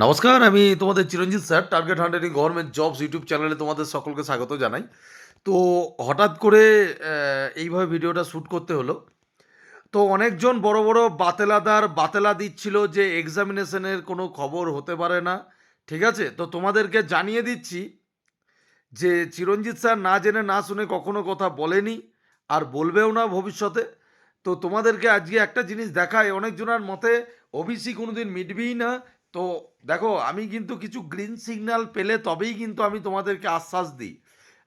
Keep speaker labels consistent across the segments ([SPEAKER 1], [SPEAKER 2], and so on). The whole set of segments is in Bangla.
[SPEAKER 1] নমস্কার, আমি তোমাদের Chiranjit sir target হান্ড্রেডিং government jobs YouTube চ্যানেলে তোমাদের সকলকে স্বাগত জানাই। তো হঠাৎ করে এইভাবে ভিডিওটা শ্যুট করতে হলো। তো অনেকজন বড় বড় বাতেলাদার বাতেলা দিচ্ছিল যে এক্সামিনেশনের কোনো খবর হতে পারে না, ঠিক আছে? তো তোমাদেরকে জানিয়ে দিচ্ছি যে চিরঞ্জিত স্যার না জেনে, না শুনে কখনো কথা বলেনি আর বলবেও না ভবিষ্যতে। তো তোমাদেরকে আজকে একটা জিনিস দেখায় অনেকজনের মতে ওবিসি কোনোদিন মিটবেই না। তো দেখো, আমি কিন্তু কিছু গ্রিন সিগন্যাল পেলে তবেই কিন্তু আমি তোমাদেরকে আশ্বাস দিই।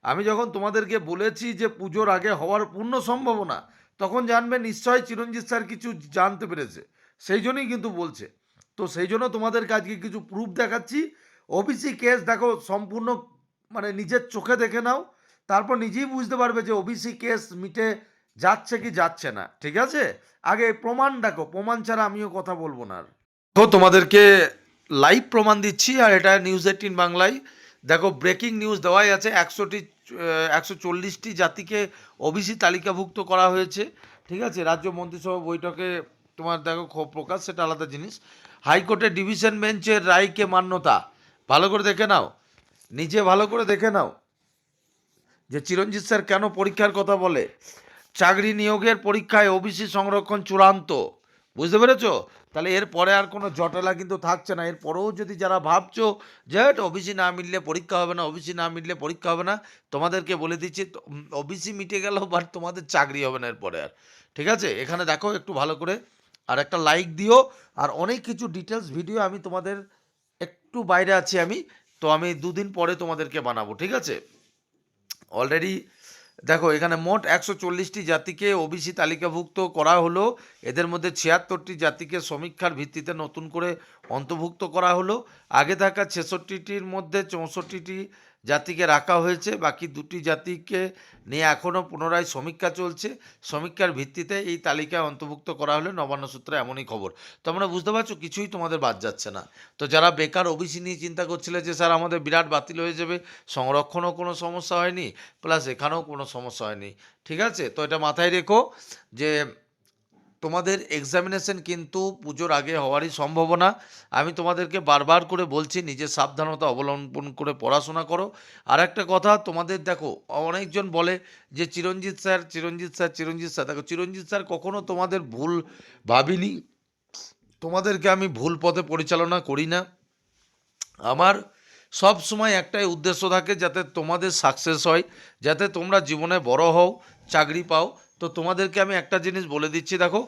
[SPEAKER 1] আমি যখন তোমাদেরকে বলেছি যে পুজোর আগে হওয়ার পূর্ণ সম্ভাবনা, তখন জানবে নিশ্চয়ই চিরঞ্জিত স্যার কিছু জানতে পেরেছে। সেই জন্যই কিন্তু বলছে। তো সেই জন্য তোমাদেরকে আজকে কিছু প্রুফ দেখাচ্ছি। ওবিসি কেস দেখো, সম্পূর্ণ মানে নিজের চোখে দেখে নাও। তারপর নিজেই বুঝতে পারবে যে ওবিসি কেস মিটে যাচ্ছে কি যাচ্ছে না। ঠিক আছে? আগে প্রমাণ দেখো। প্রমাণ ছাড়া আমিও কথা বলব না আর। তো তোমাদেরকে লাইভ প্রমাণ দিচ্ছি, আর এটা নিউজ এইটিন বাংলায়। দেখো ব্রেকিং নিউজ দেওয়াই আছে, একশোটি একশো চল্লিশটি জাতিকে ওবিসি তালিকাভুক্ত করা হয়েছে, ঠিক আছে? রাজ্য মন্ত্রিসভা বৈঠকে তোমার দেখো ক্ষোভ প্রকাশ, সেটা আলাদা জিনিস। হাইকোর্টের ডিভিশন বেঞ্চের রায়কে মান্যতা। ভালো করে দেখে নাও। নিজে ভালো করে দেখে নাও যে চিরঞ্জিত স্যার কেন পরীক্ষার কথা বলে? চাকরি নিয়োগের পরীক্ষায় ওবিসি সংরক্ষণ চূড়ান্ত। বুঝতে পেরেছ? তাহলে এর পরে আর কোনো জটলা কিন্তু থাকছে না। এর পরেও যদি যারা ভাবছ যে ওবিসি না মিললে পরীক্ষা হবে না, ওবিসি না মিললে পরীক্ষা হবে না, তোমাদেরকে বলে দিচ্ছি ওবিসি মিটে গেল বাট তোমাদের চাকরি হবে না এরপরে আর। ঠিক আছে? এখানে দেখো একটু ভালো করে, আর একটা লাইক দিও, আর অনেক কিছু ডিটেলস ভিডিও আমি তোমাদের একটু বাইরে আছি আমি, তো আমি দুদিন পরে তোমাদেরকে বানাবো, ঠিক আছে? অলরেডি দেখো, এখানে মোট একশো চল্লিশটি জাতিকে ওবিসি তালিকাভুক্ত করা হলো। এদের মধ্যে ছিয়াত্তরটি জাতিকে সমীক্ষার ভিত্তিতে নতুন করে অন্তর্ভুক্ত করা হলো। আগে থাকা ছেষট্টিটির মধ্যে চৌষট্টিটি জাতিকে রাখা হয়েছে, বাকি দুটি জাতিকে নিয়ে এখনও পুনরায় সমীক্ষা চলছে। সমীক্ষার ভিত্তিতে এই তালিকায় অন্তর্ভুক্ত করা হলে নবান্ন সূত্রে এমনই খবর। তোমরা বুঝতে পারছ, কিছুই তোমাদের বাদ যাচ্ছে না। তো যারা বেকার, ওবিসি নিয়ে চিন্তা করছিলে যে, স্যার, আমাদের বিরাট বাতিল হয়ে যাবে, সংরক্ষণও কোনো সমস্যা হয়নি, প্লাস এখানেও কোনো সমস্যা হয়নি। ঠিক আছে? তো এটা মাথায় রেখো যে তোমাদের এক্সামিনেশন কিন্তু পুজোর আগে হওয়ারই সম্ভাবনা। আমি তোমাদেরকে বারবার করে বলছি, নিজের সাবধানতা অবলম্বন করে পড়াশোনা করো। আর একটা কথা, তোমাদের দেখো, অনেকজন বলে যে, Chiranjit sir Chiranjit sir Chiranjit sir. দেখো, চিরঞ্জিত স্যার কখনো তোমাদের ভুল ভাবিনি। তোমাদেরকে আমি ভুল পথে পরিচালনা করি না। আমার সব সময় একটাই উদ্দেশ্য থাকে, যাতে তোমাদের সাকসেস হয়, যাতে তোমরা জীবনে বড় হও, চাকরি পাও। তো তোমাদেরকে আমি একটা জিনিস বলে দিচ্ছি, দেখো।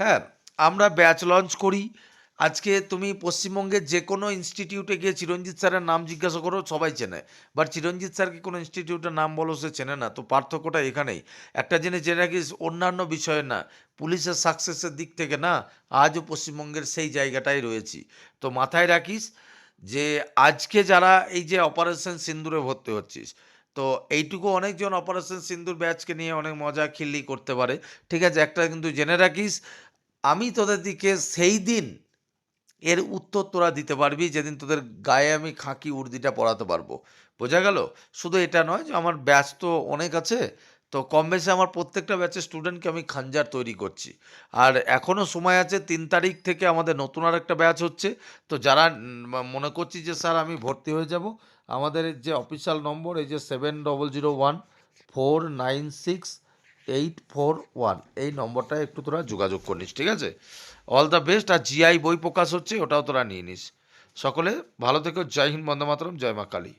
[SPEAKER 1] হ্যাঁ আমরা ব্যাচ লঞ্চ করি। আজকে তুমি পশ্চিমবঙ্গের যে কোনো ইনস্টিটিউটে গিয়ে চিরঞ্জিত স্যারের নাম জিজ্ঞাসা করো, সবাই চেনে। বাট চিরঞ্জিত স্যারকে কোনো ইনস্টিটিউটের নাম বলো, সে চেনে না। তো পার্থক্যটা এখানেই। একটা জিনিস জেনে রাখিস, অন্যান্য বিষয়ে না, পুলিশের সাকসেসের দিক থেকে না, আজও পশ্চিমবঙ্গের সেই জায়গাটাই রয়েছি। তো মাথায় রাখিস যে, আজকে যারা এই যে অপারেশন সিন্দুরে ভর্তি হচ্ছিস তো এইটুকু অনেকজন অপারেশন সিন্দুর ব্যাচকে নিয়ে অনেক মজা খিল্লি করতে পারে। ঠিক আছে, একটা কিন্তু জেনে রাখিস, আমি তোদের দিকে সেই দিন এর উত্তর তোরা দিতে পারবি যেদিন তোদের গায়ে আমি খাঁকি উর্দিটা পরাতে পারব। বোঝা গেল? শুধু এটা নয় যে আমার ব্যাচ তো অনেক আছে, তো কম বেশি আমার প্রত্যেকটা ব্যাচের স্টুডেন্টকে আমি খাঞ্জার তৈরি করছি। আর এখনও সময় আছে, তিন তারিখ থেকে আমাদের নতুন আর একটা ব্যাচ হচ্ছে, তো যারা মনে করছি যে, স্যার, আমি ভর্তি হয়ে যাব আমাদের যে অফিসিয়াল নম্বর, এই যে seven double zero one four nine six eight four one এই নম্বরটা একটু তোরা যোগাযোগ করিস ঠিক আছে? অল দ্য বেস্ট আর জিআই বই প্রকাশ হচ্ছে, ওটাও তোরা নিয়ে নিস। সকলে ভালো থেকো, জয় হিন্দ, বন্দে মাতরম, জয় মা কালী।